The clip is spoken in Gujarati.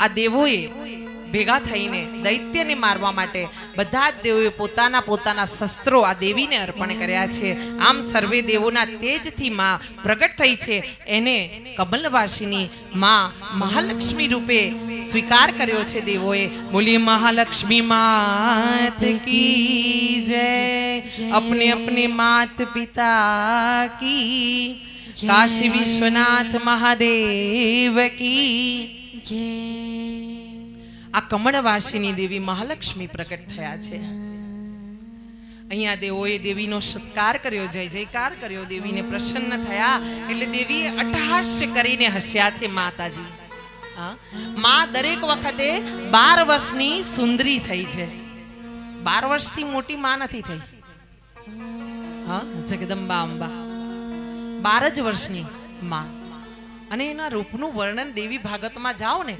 આ દેવોએ ભેગા થઈને દૈત્યને મારવા માટે બધા જ દેવોએ પોતાના પોતાના શસ્ત્રો આ દેવીને અર્પણ કર્યા છે. આમ સર્વે દેવોના તેજથી માં પ્રગટ થઈ છે. એને કમલવાસીની માં મહાલક્ષ્મી રૂપે સ્વીકાર કર્યો છે દેવોએ. બોલી મહાલક્ષ્મી માત કી જય, અપને અપને માત પિતા કી કાશી વિશ્વનાથ મહાદેવ કી આ કમળવાસીની દેવી મહાલક્ષ્મી પ્રકટ થયા છે. અહીંયા દેવોએ દેવીનો સત્કાર કર્યો, જય જયકાર કર્યો, દેવીને પ્રસન્ન થયા. એટલે દેવીએ અટ્ટહાસ્ય કરીને હસ્યા છે માતાજી. માં દરેક વખતે બાર વર્ષની સુંદરી થઈ છે. બાર વર્ષથી મોટી માં નથી થઈ. હા? જગદંબા અંબા. બાર જ વર્ષની માં. અને એના રૂપનું વર્ણન દેવી ભાગતમાં જાઓ ને